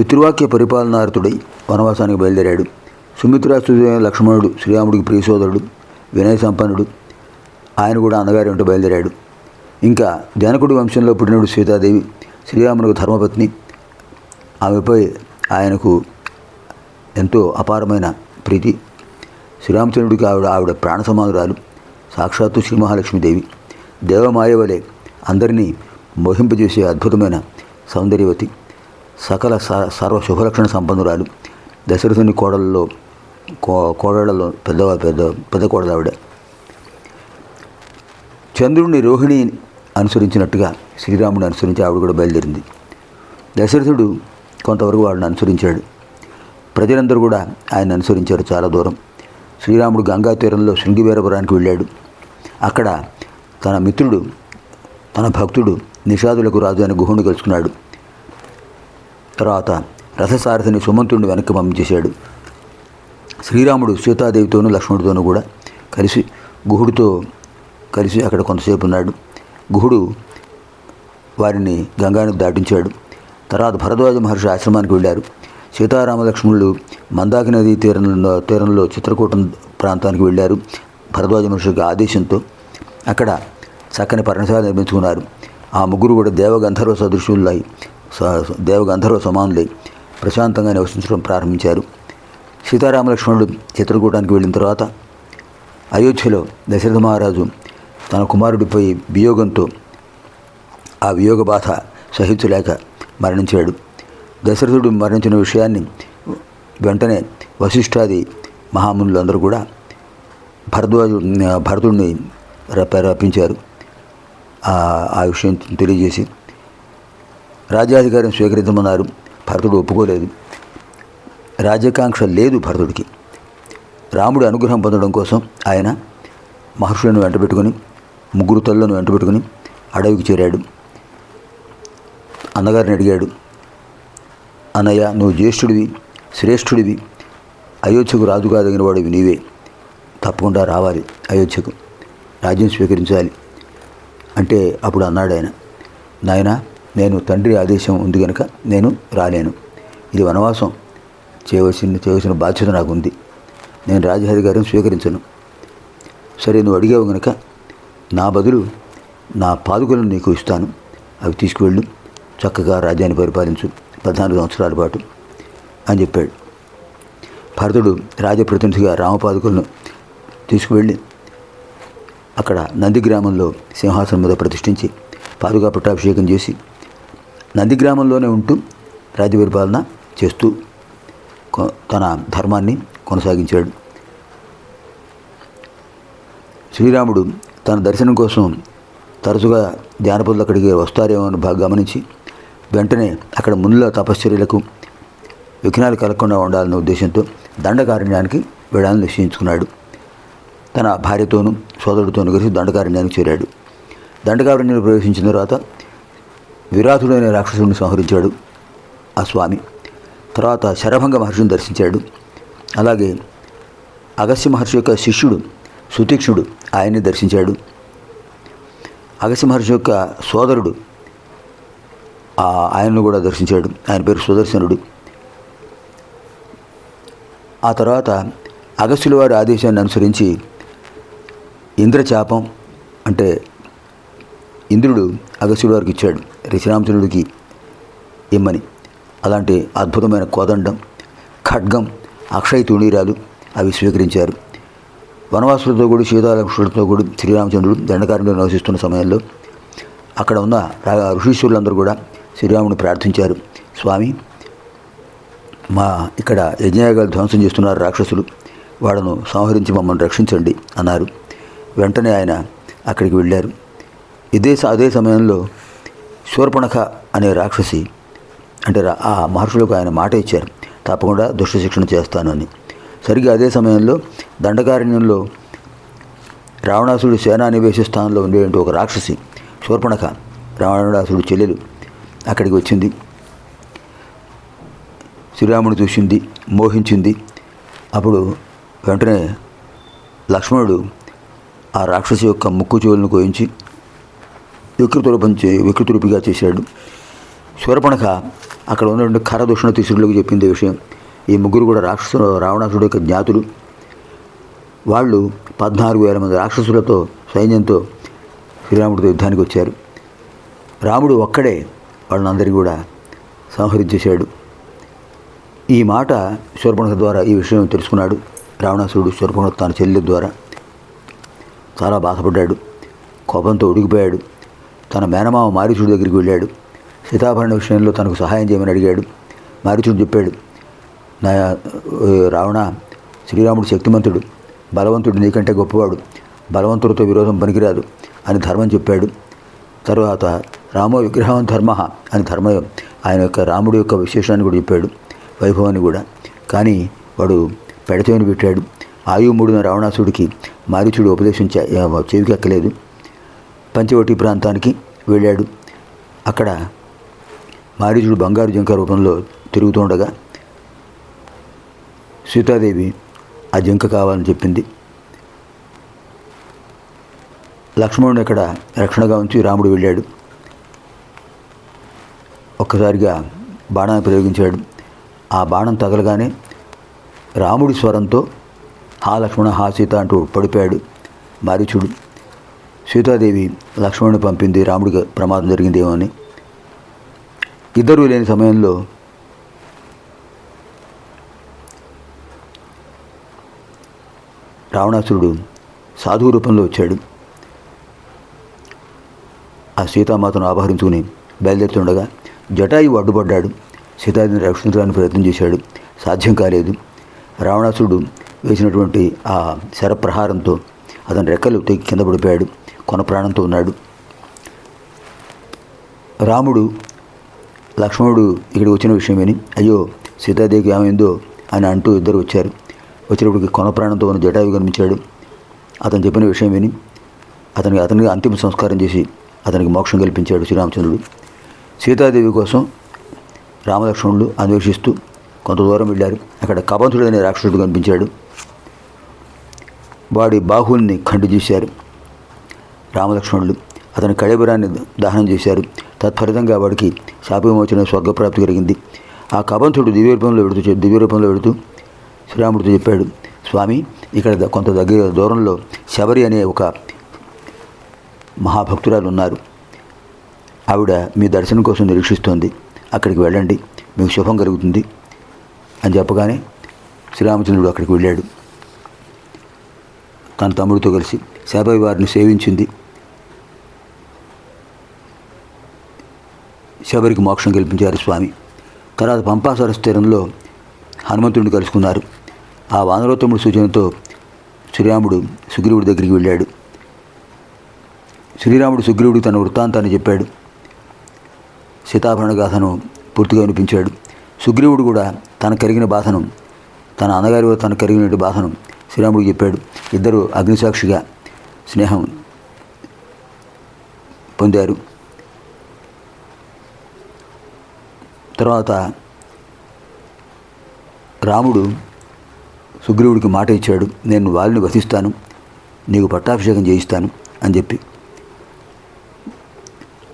పితృవాక్య పరిపాలనార్థుడై వనవాసానికి బయలుదేరాడు. సుమిత్ర లక్ష్మణుడు శ్రీరాముడికి ప్రియసోదరుడు వినయ సంపన్నుడు ఆయన కూడా అన్నగారి వెంట బయలుదేరాడు. ఇంకా జనకుడి వంశంలో పుట్టినడు సీతాదేవి శ్రీరామునికి ధర్మపత్ని. ఆమెపై ఆయనకు ఎంతో అపారమైన ప్రీతి. శ్రీరామచంద్రుడికి ఆవిడ ఆవిడ ప్రాణ సమానురాలు సాక్షాత్తు శ్రీ మహాలక్ష్మీదేవి. దేవమాయ వలె అందరినీ మోహింపజేసే అద్భుతమైన సౌందర్యవతి. సకల స- సర్వ శుభలక్షణ సంపన్నురాలు. దశరథుని కోడలలో కో కోడళ్ళలో పెద్ద పెద్ద పెద్ద కోడలు ఆవిడ చంద్రుడిని రోహిణి అనుసరించినట్టుగా శ్రీరాముడిని అనుసరించి ఆవిడ కూడా బయలుదేరింది. దశరథుడు కొంతవరకు వాడిని అనుసరించాడు. ప్రజలందరూ కూడా ఆయన అనుసరించారు చాలా దూరం. శ్రీరాముడు గంగా తీరంలో శృంగివీరపురానికి వెళ్ళాడు. అక్కడ తన మిత్రుడు తన భక్తుడు నిషాదులకు రాజు అని గుహుని కలుసుకున్నాడు. తర్వాత రథసారథిని సుమంతుడిని వెనక్కి పంపించేశాడు. శ్రీరాముడు సీతాదేవితోనూ లక్ష్మణుడితోనూ కూడా కలిసి గుహుడితో కలిసి అక్కడ కొంతసేపు ఉన్నాడు. గుహుడు వారిని గంగానికి దాటించాడు. తర్వాత భరద్వాజ మహర్షి ఆశ్రమానికి వెళ్ళారు. సీతారామ లక్ష్మణులు మందాకి నదీ తీరంలో తీరంలో చిత్రకూటం ప్రాంతానికి వెళ్ళారు. భరద్వాజ మహర్షికి ఆదేశంతో అక్కడ చక్కని పర్ణశాల నిర్మించుకున్నారు. ఆ ముగ్గురు కూడా దేవగంధర్వ సదృశులై దేవగంధర్వ సమానులై ప్రశాంతంగా నివసించడం ప్రారంభించారు. సీతారామ లక్ష్మణుడు చిత్రకూటానికి వెళ్ళిన తర్వాత అయోధ్యలో దశరథ మహారాజు తన కుమారుడిపై వియోగంతో ఆ వియోగ బాధ సహించలేక మరణించాడు. దశరథుడు మరణించిన విషయాన్ని వెంటనే వశిష్ఠాది మహామునులు అందరూ కూడా భరద్వాజు భరతుడిని రప్ప రప్పించారు. ఆ విషయం తెలియజేసి రాజ్యాధికారం స్వీకరించమన్నారు. భరతుడు ఒప్పుకోలేదు. రాజ్యాకాంక్ష లేదు భరతుడికి. రాముడి అనుగ్రహం పొందడం కోసం ఆయన మహర్షులను వెంటబెట్టుకుని ముగ్గురు తల్లను వెంటబెట్టుకుని అడవికి చేరాడు. అన్నగారిని అడిగాడు అన్నయ్య నువ్వు జ్యేష్ఠుడివి శ్రేష్ఠుడివి అయోధ్యకు రాజు కాదగిన వాడివి నీవే. తప్పకుండా రావాలి అయోధ్యకు. రాజ్యం స్వీకరించాలి. అంటే అప్పుడు అన్నాడు ఆయన నాయన నేను తండ్రి ఆదేశం ఉంది కనుక నేను రాలేను. ఇది వనవాసం. చేయవలసిన చేయవలసిన బాధ్యత నాకు ఉంది నేను రాజ్యాధికారం స్వీకరించను. సరే నువ్వు అడిగావు కనుక నా బదులు నా పాదుకలను నీకు ఇస్తాను. అవి తీసుకువెళ్ళు. చక్కగా రాజ్యాన్ని పరిపాలించు. పద్నాలుగు సంవత్సరాల పాటు అని చెప్పాడు. భరతుడు రాజప్రతినిధిగా రామపాదుకులను తీసుకువెళ్ళి అక్కడ నంది గ్రామంలో సింహాసనం మీద ప్రతిష్ఠించి పాదుగా పట్టాభిషేకం చేసి నంది గ్రామంలోనే ఉంటూ రాజ్య పరిపాలన చేస్తూ తన ధర్మాన్ని కొనసాగించాడు. శ్రీరాముడు తన దర్శనం కోసం తరచుగా జానపదులు అక్కడికి వస్తారేమో అని బాగా గమనించి వెంటనే అక్కడ మునుల తపశ్చర్యలకు విఘ్నాలు కలగకుండా ఉండాలనే ఉద్దేశంతో దండకారణ్యానికి వెళ్ళాలని నిశ్చయించుకున్నాడు. తన భార్యతోనూ సోదరుడితోనూ కలిసి దండకారణ్యానికి చేరాడు. దండకారణ్యాన్ని ప్రవేశించిన తర్వాత విరాతుడైన రాక్షసుడిని సంహరించాడు ఆ స్వామి. తర్వాత శరభంగ మహర్షిని దర్శించాడు. అలాగే అగస్య మహర్షి యొక్క శిష్యుడు సుతీక్షుడు ఆయన్ని దర్శించాడు. అగస్య మహర్షి యొక్క సోదరుడు ఆ ఆయన్ను కూడా దర్శించాడు. ఆయన పేరు సుదర్శనుడు. ఆ తర్వాత అగస్యుల వారి ఆదేశాన్ని అనుసరించి ఇంద్రచాపం అంటే ఇంద్రుడు అగస్యుల వారికి ఇచ్చాడు. శ్రీరామచంద్రుడికి ఇమ్మని. అలాంటి అద్భుతమైన కోదండం ఖడ్గం అక్షయ తుణీరాలు అవి స్వీకరించారు. వనవాసులతో కూడి సీతాలక్ష్మణులతో కూడి శ్రీరామచంద్రుడు దండకారంలో నివసిస్తున్న సమయంలో అక్కడ ఉన్న ఋషీశ్వరులందరూ కూడా శ్రీరాముని ప్రార్థించారు. స్వామి మా ఇక్కడ యజ్ఞయాగాలు ధ్వంసం చేస్తున్నారు రాక్షసులు. వాళ్ళను సంహరించి మమ్మల్ని రక్షించండి అన్నారు. వెంటనే ఆయన అక్కడికి వెళ్ళారు. ఇదే అదే సమయంలో శూర్పణఖ అనే రాక్షసి అంటే రా- ఆ మహర్షులకు ఆయన మాట ఇచ్చారు. తప్పకుండా దుష్ట శిక్షణ చేస్తాను అని. సరిగ్గా అదే సమయంలో దండకారణ్యంలో రావణాసుడు సేనానివేశ స్థానంలో ఉండేటువంటి ఒక రాక్షసి శూర్పణఖ రావణాసుడు చెల్లెలు అక్కడికి వచ్చింది. శ్రీరాముడు చూసింది మోహించింది. అప్పుడు వెంటనే లక్ష్మణుడు ఆ రాక్షసి యొక్క ముక్కు చెవులను కోయించి వికృతురూపం చే చేశాడు. శూర్పణఖ అక్కడ ఉన్నటువంటి ఖరదూషణ దూషణ చెప్పింది విషయం. ఈ ముగ్గురు కూడా రాక్షసు రావణాసుడు యొక్క జ్ఞాతులు. వాళ్ళు పద్నాలుగు వేల మంది రాక్షసులతో సైన్యంతో శ్రీరాముడితో యుద్ధానికి వచ్చారు. రాముడు ఒక్కడే వాళ్ళందరినీ కూడా సంహరించేశాడు. ఈ మాట శూర్పణఖ ద్వారా ఈ విషయం తెలుసుకున్నాడు. రావణాసురుడు శూర్పణఖ తన చెల్లెల ద్వారా చాలా బాధపడ్డాడు. కోపంతో ఉడికిపోయాడు తన మేనమామ మారీచుడి దగ్గరికి వెళ్ళాడు. సీతాభరణ విషయంలో తనకు సహాయం చేయమని అడిగాడు. మారీచుడు చెప్పాడు నా రావణ శ్రీరాముడు శక్తిమంతుడు. బలవంతుడు నీకంటే గొప్పవాడు. బలవంతుడితో విరోధం పనికిరాదు అని ధర్మం చెప్పాడు. తర్వాత రామో విగ్రహం ధర్మ అని ధర్మయం ఆయన యొక్క రాముడి యొక్క విశేషాన్ని కూడా చెప్పాడు వైభవాన్ని కూడా. కానీ వాడు పెడచేవిని పెట్టాడు. ఆయుమూడిన రావణాసుడికి మారీచుడు ఉపదేశించ చెవికి ఎక్కలేదు పంచవటి ప్రాంతానికి వెళ్ళాడు. అక్కడ మారీచుడు బంగారు జింక రూపంలో తిరుగుతుండగా సీతాదేవి ఆ జింక కావాలని చెప్పింది. లక్ష్మణుడు అక్కడ రక్షణగా ఉంచి రాముడు వెళ్ళాడు. ఒక్కసారిగా బాణాన్ని ప్రయోగించాడు. ఆ బాణం తగలగానే రాముడి స్వరంతో హా లక్ష్మణ హా సీత అంటూ పడిపోయాడు మారీచుడు సీతాదేవి లక్ష్మణుని పంపింది రాముడికి ప్రమాదం జరిగిందేమో అని. ఇద్దరూ లేని సమయంలో రావణాసురుడు సాధువు రూపంలో వచ్చాడు. ఆ సీతామాతను ఆపహరించుకుని బయలుదేరుతుండగా జటాయువు అడ్డుపడ్డాడు. సీతాదేవిని రక్షించడానికి ప్రయత్నం చేశాడు. సాధ్యం కాలేదు. రావణాసురుడు వేసినటువంటి ఆ శరప్రహారంతో అతని రెక్కలు తెగి కింద పడిపోయాడు. కొన ప్రాణంతో ఉన్నాడు. రాముడు లక్ష్మణుడు ఇక్కడికి వచ్చిన విషయం విని అయ్యో సీతాదేవికి ఏమైందో అని అంటూ ఇద్దరు వచ్చారు. వచ్చినప్పటికి కొన ప్రాణంతో ఉన్న జటాయు కనిపించాడు. అతను చెప్పిన విషయం విని అతనికి అతనికి అంతిమ సంస్కారం చేసి అతనికి మోక్షం కల్పించాడు శ్రీరామచంద్రుడు. సీతాదేవి కోసం రామలక్ష్మణుడు అన్వేషిస్తూ కొంత దూరం వెళ్ళారు. అక్కడ కబంధుడు అనే రాక్షసుడు కనిపించాడు. వాడి బాహుల్ని ఖండు చేశారు రామలక్ష్మణులు అతని కళేబురాన్ని దహనం చేశారు. తత్ఫలితంగా వాడికి శాపవిమోచన స్వర్గప్రాప్తి కలిగింది. ఆ కబంతుడు దివ్యరూపంలో వెడుతూ దివ్యరూపంలో రూపంలో వెడుతూ శ్రీరాముడితో చెప్పాడు స్వామి ఇక్కడ కొంత దగ్గర దూరంలో శబరి అనే ఒక మహాభక్తురాలు ఉన్నారు. ఆవిడ మీ దర్శనం కోసం నిరీక్షిస్తోంది. అక్కడికి వెళ్ళండి. మీకు శుభం కలుగుతుంది. అని చెప్పగానే శ్రీరామచంద్రుడు అక్కడికి వెళ్ళాడు. తన తమ్ముడితో కలిసి శాబరి వారిని సేవించింది. శబరికి మోక్షం కల్పించారు స్వామి. తర్వాత పంపా సరస్సు తీరంలో హనుమంతుడిని కలుసుకున్నారు. ఆ వానరోత్తముడి సూచనతో శ్రీరాముడు సుగ్రీవుడి దగ్గరికి వెళ్ళాడు. శ్రీరాముడు సుగ్రీవుడికి తన వృత్తాంతాన్ని చెప్పాడు. సీతాభరణ గాథను పూర్తిగా వినిపించాడు. సుగ్రీవుడు కూడా తన కరిగిన బాధను తన అన్నగారి తన కరిగిన బాధను శ్రీరాముడికి చెప్పాడు. ఇద్దరు అగ్నిసాక్షిగా స్నేహం పొందారు. తర్వాత రాముడు సుగ్రీవుడికి మాట ఇచ్చాడు నేను వాలిని వధిస్తాను నీకు పట్టాభిషేకం చేయిస్తాను అని చెప్పి.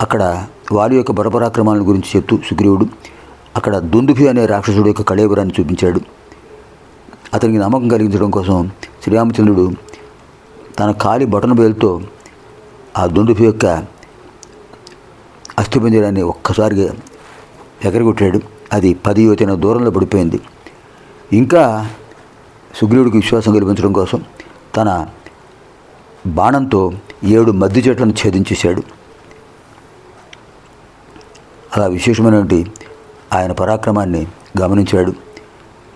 అక్కడ వాలి యొక్క బలపరాక్రమాల గురించి చెప్తూ సుగ్రీవుడు అక్కడ దుందుభి అనే రాక్షసుడు యొక్క కళేబరాన్ని చూపించాడు. అతనికి నమ్మకం కలిగించడం కోసం శ్రీరామచంద్రుడు తన కాలి బటన్ బేలుతో ఆ దుందుభి యొక్క అస్థిపంజరాన్ని ఒక్కసారిగా ఎగరగొట్టాడు. అది పది యువతైన దూరంలో పడిపోయింది. ఇంకా సుగ్రీవుడికి విశ్వాసం కల్పించడం కోసం తన బాణంతో ఏడు మద్ది చెట్లను ఛేదించేశాడు. అలా విశేషమైనటువంటి ఆయన పరాక్రమాన్ని గమనించాడు.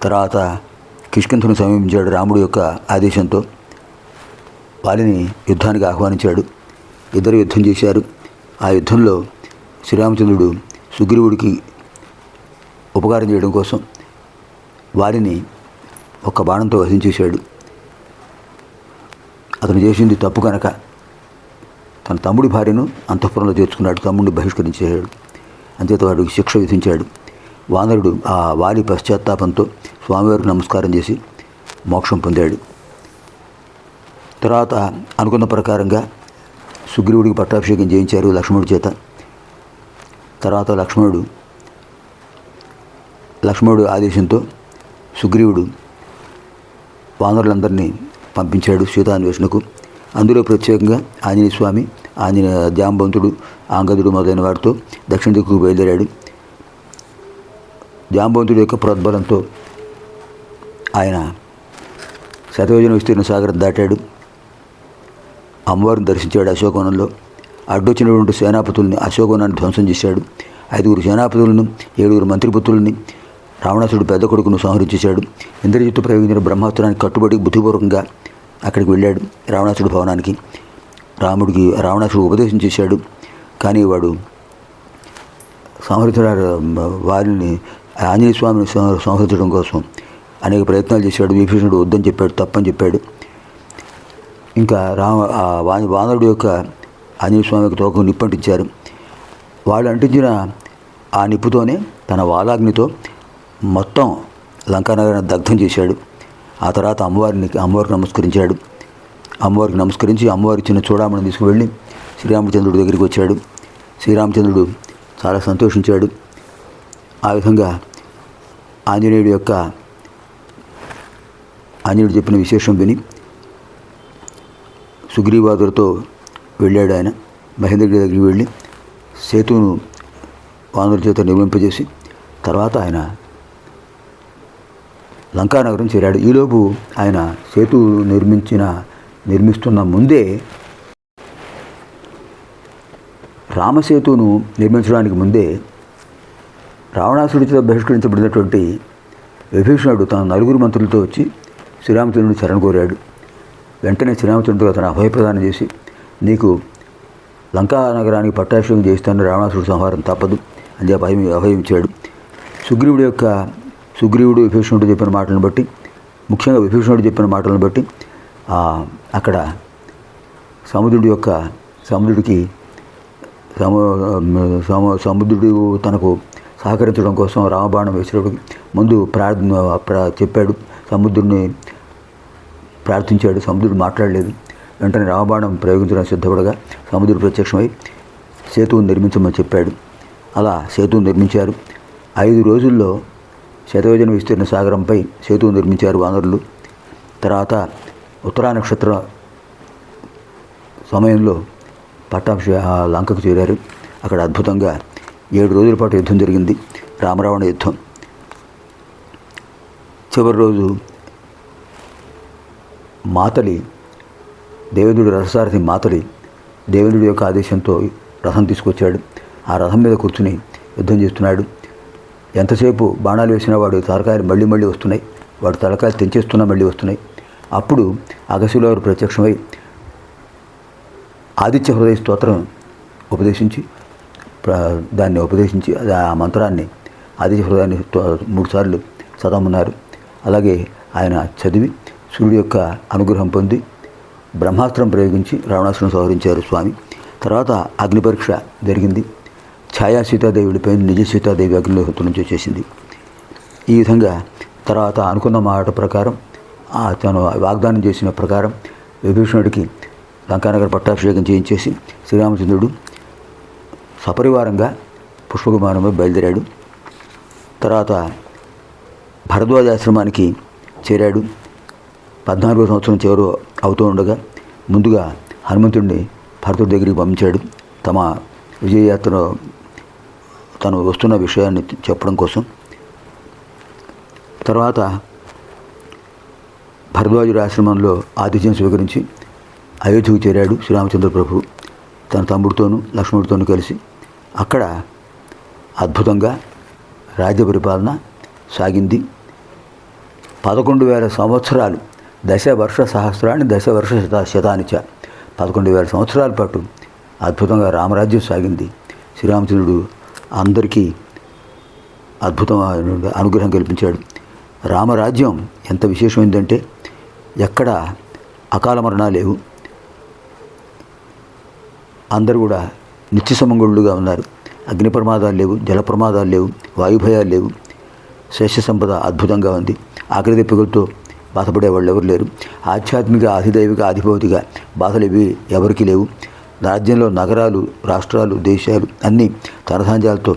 తర్వాత కిష్కింధుని సమీపించాడు రాముడి యొక్క ఆదేశంతో వాలిని యుద్ధానికి ఆహ్వానించాడు. ఇద్దరు యుద్ధం చేశారు. ఆ యుద్ధంలో శ్రీరామచంద్రుడు సుగ్రీవుడికి ఉపకారం చేయడం కోసం వారిని ఒక బాణంతో వధించేశాడు అతను చేసింది తప్పు కనుక తన తమ్ముడి భార్యను అంతఃపురంలో చేర్చుకున్నాడు తమ్ముడిని బహిష్కరించేశాడు. అంచేత వాడికి శిక్ష విధించాడు. వానరుడు ఆ వాలి పశ్చాత్తాపంతో స్వామివారికి నమస్కారం చేసి మోక్షం పొందాడు. తర్వాత అనుకున్న ప్రకారంగా సుగ్రీవుడికి పట్టాభిషేకం చేయించారు లక్ష్మణుడి చేత. తర్వాత లక్ష్మణుడు లక్ష్మణుడు ఆదేశంతో సుగ్రీవుడు వానరులందరినీ పంపించాడు సీతాన్వేషణకు. అందులో ప్రత్యేకంగా ఆంజనేయ స్వామి ఆంజనేయ జాంబవంతుడు ఆంగదుడు మొదలైన వారితో దక్షిణ దిక్కుకు బయలుదేరాడు. జాంబవంతుడి యొక్క ప్రోద్బలంతో ఆయన శతయోజన విస్తీర్ణ సాగరం దాటాడు. అమ్మవారిని దర్శించాడు అశోకవనంలో. అడ్డొచ్చినటువంటి సేనాపతుల్ని అశోకవనాన్ని ధ్వంసం చేశాడు. ఐదుగురు సేనాపతులను ఏడుగురు మంత్రిపుత్రుల్ని రావణాసుడు పెద్ద కొడుకును సంహరించేశాడు. ఇంద్రజిత్తు ప్రయోగించిన బ్రహ్మాస్త్రానికి కట్టుబడి బుద్ధిపూర్వకంగా అక్కడికి వెళ్ళాడు రావణాసుడు భవనానికి. రాముడికి రావణాసుడు ఉపదేశం చేశాడు. కానీ వాడు సంహరించిన వారిని ఆంజనేయ స్వామిని సంహరించడం కోసం అనేక ప్రయత్నాలు చేశాడు. విభీషణుడు వద్దని చెప్పాడు తప్పని చెప్పాడు. ఇంకా రామ ఆ వా- వానరుడు యొక్క ఆంజనేయ స్వామికి తోకం నిప్పంటించారు. వాళ్ళు అంటించిన ఆ నిప్పుతోనే తన వాలాగ్నితో మొత్తం లంకానగరాన్ని దగ్ధం చేశాడు. ఆ తర్వాత అమ్మవారిని అమ్మవారికి నమస్కరించాడు. అమ్మవారికి నమస్కరించి అమ్మవారి చిన్న చూడామణి తీసుకువెళ్ళి శ్రీరామచంద్రుడి దగ్గరికి వచ్చాడు. శ్రీరామచంద్రుడు చాలా సంతోషించాడు. ఆ విధంగా ఆంజనేయుడి యొక్క ఆంజనేయుడు చెప్పిన విశేషం విని సుగ్రీవాదులతో వెళ్ళాడు ఆయన. మహేంద్రగిరి దగ్గరికి వెళ్ళి సేతును వానరుల చేత నిర్మింపజేసి తర్వాత ఆయన లంకానగరం చేరాడు. ఈలోపు ఆయన సేతు నిర్మించిన నిర్మిస్తున్న ముందే రామసేతును నిర్మించడానికి ముందే రావణాసుడితో బహిష్కరించబడినటువంటి విభీషణుడు తన నలుగురు మంత్రులతో వచ్చి శ్రీరామచంద్రుని శరణ కోరాడు వెంటనే శ్రీరామచంద్రుడు అతను అభయప్రదానం చేసి నీకు లంకా నగరానికి పట్టాభిషేకం చేస్తాను రావణాసుడు సంహారం తప్పదు అని చెప్పి అభయం అభయం ఇచ్చాడు. సుగ్రీవుడి యొక్క సుగ్రీవుడు విభీషణుడు చెప్పిన మాటలను బట్టి ముఖ్యంగా విభీషణుడు చెప్పిన మాటలను బట్టి అక్కడ సముద్రుడి యొక్క సముద్రుడికి సము సముద్రుడు తనకు సహకరించడం కోసం రామబాణం వేసినప్పుడు ముందు ప్రార్థన చెప్పాడు. సముద్రుడిని ప్రార్థించాడు. సముద్రుడు మాట్లాడలేదు. వెంటనే రామబాణం ప్రయోగించడానికి సిద్ధపడగా సముద్రుడు ప్రత్యక్షమై సేతువును నిర్మించమని చెప్పాడు. అలా సేతువును నిర్మించారు. ఐదు రోజుల్లో శతయోజన విస్తీర్ణ సాగరంపై సేతువు నిర్మించారు వానరులు. తర్వాత ఉత్తరా నక్షత్ర సమయంలో పట్టాభిషే లంకకు చేరారు. అక్కడ అద్భుతంగా ఏడు రోజుల పాటు యుద్ధం జరిగింది. రామరావణ యుద్ధం. చివరి రోజు మాతలి దేవేంద్రుడి రథసారథి మాతలి దేవేంద్రుడి యొక్క ఆదేశంతో రథం తీసుకొచ్చాడు. ఆ రథం మీద కూర్చుని యుద్ధం చేస్తున్నాడు. ఎంతసేపు బాణాలు వేసినా వాడు తలకాయలు మళ్ళీ మళ్ళీ వస్తున్నాయి వాడు తలకాయలు తెంచేస్తున్నా మళ్ళీ వస్తున్నాయి. అప్పుడు అగస్యుల వారు ప్రత్యక్షమై ఆదిత్య హృదయ స్తోత్రం ఉపదేశించి దాన్ని ఉపదేశించి ఆ మంత్రాన్ని ఆదిత్య హృదయాన్ని తో- మూడుసార్లు చదవమన్నారు. అలాగే ఆయన చదివి సూర్యుడి యొక్క అనుగ్రహం పొంది బ్రహ్మాస్త్రం ప్రయోగించి రావణాసురం సంహరించారు స్వామి. తర్వాత అగ్ని పరీక్ష జరిగింది. ఛాయా సీతాదేవి నిజ సీతాదేవి అగ్నిలో చేసింది నుంచి ఈ విధంగా తర్వాత అనుకున్న మాట ప్రకారం తను వాగ్దానం చేసిన ప్రకారం విభీషణుడికి లంకానగర్ పట్టాభిషేకం చేయించేసి శ్రీరామచంద్రుడు సపరివారంగా పుష్పకుమారంలో బయలుదేరాడు. తర్వాత భరద్వాజ ఆశ్రమానికి చేరాడు. పద్నాలుగో సంవత్సరం చివరు అవుతూ ఉండగా ముందుగా హనుమంతుడిని భరతుడి దగ్గరికి పంపించాడు. తమ విజయయాత్రలో తను వస్తున్న విషయాన్ని చెప్పడం కోసం. తర్వాత భరద్వాజుడి ఆశ్రమంలో ఆతిథ్యం స్వీకరించి అయోధ్యకు చేరాడు శ్రీరామచంద్ర ప్రభు. తన తమ్ముడితోనూ లక్ష్మణుడితోనూ కలిసి అక్కడ అద్భుతంగా రాజ్య పరిపాలన సాగింది. పదకొండు వేల సంవత్సరాలు దశ వర్ష సహస్రాన్ని దశ వర్ష శత శతానిచ పదకొండు వేల సంవత్సరాల పాటు అద్భుతంగా రామరాజ్యం సాగింది శ్రీరామచంద్రుడు. అందరికీ అద్భుతమైన అనుగ్రహం కల్పించాడు. రామరాజ్యం ఎంత విశేషమైందంటే ఎక్కడ అకాల మరణాలు లేవు. అందరూ కూడా నిత్య సమంగుళ్ళుగా ఉన్నారు. అగ్ని ప్రమాదాలు లేవు జల ప్రమాదాలు లేవు వాయుభయాలు లేవు. శస్య సంపద అద్భుతంగా ఉంది. ఆకలి దెబ్బలతో బాధపడే వాళ్ళు ఎవరు లేరు. ఆధ్యాత్మిక అధిదైవిక ఆధిభౌతిక బాధలు ఇవి ఎవరికీ లేవు. రాజ్యంలో నగరాలు రాష్ట్రాలు దేశాలు అన్నీ తరసాంజాలతో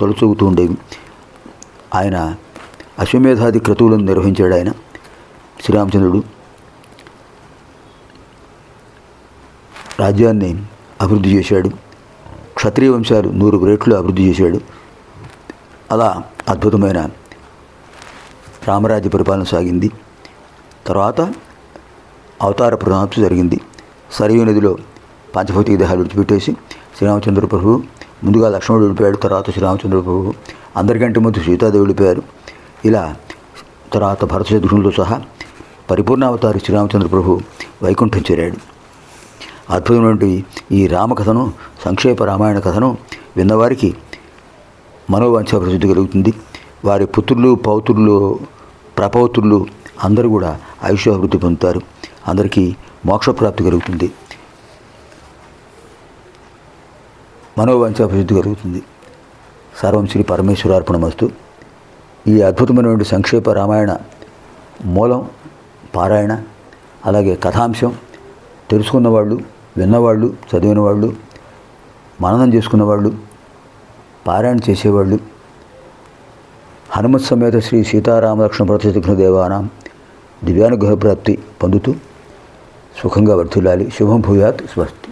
తొలసూగుతూ ఉండేవి. ఆయన అశ్వమేధాది క్రతువులను నిర్వహించాడు ఆయన శ్రీరామచంద్రుడు. రాజ్యాన్ని అభివృద్ధి చేశాడు. క్షత్రియ వంశాలు నూరు రేట్లు అభివృద్ధి చేశాడు. అలా అద్భుతమైన రామరాజ్య పరిపాలన సాగింది. తర్వాత అవతార ప్రణాప్తి జరిగింది. సరయూ నదిలో పంచభౌతిక దేహాలు విడిచిపెట్టేసి శ్రీరామచంద్ర ప్రభువు ముందుగా లక్ష్మణుడు వెళ్ళిపోయాడు తర్వాత శ్రీరామచంద్ర ప్రభువు. అందరికంటే ముందు సీతాదేవి వెళ్ళిపోయారు. ఇలా తర్వాత భరత శత్రుఘ్నులతో సహా పరిపూర్ణావతారి శ్రీరామచంద్ర ప్రభు వైకుంఠం చేరాడు. అద్భుతమైనటువంటి ఈ రామకథను సంక్షేప రామాయణ కథను విన్నవారికి మనోవాంఛ ప్రసిద్ధి కలుగుతుంది. వారి పుత్రులు పౌత్రులు ప్రపౌత్రులు అందరూ కూడా ఆయుష్యాభివృద్ధి పొందుతారు. అందరికీ మోక్షప్రాప్తి కలుగుతుంది. మనోవాంఛ అభివృద్ధి కలుగుతుంది. సర్వం శ్రీ పరమేశ్వరార్పణమస్తు ఈ అద్భుతమైనటువంటి సంక్షేప రామాయణ మూలం పారాయణ అలాగే కథాంశం తెలుసుకున్నవాళ్ళు విన్నవాళ్ళు చదివిన వాళ్ళు మననం చేసుకున్నవాళ్ళు పారాయణ చేసేవాళ్ళు హనుమత్ సమేత శ్రీ సీతారామలక్ష్మణ ప్రతిఘ్న దేవానాం దివ్యానుగ్రహ ప్రాప్తి పొందుతూ సుఖంగా వర్తిల్లాలి శుభం భూయాత్ స్వస్తి.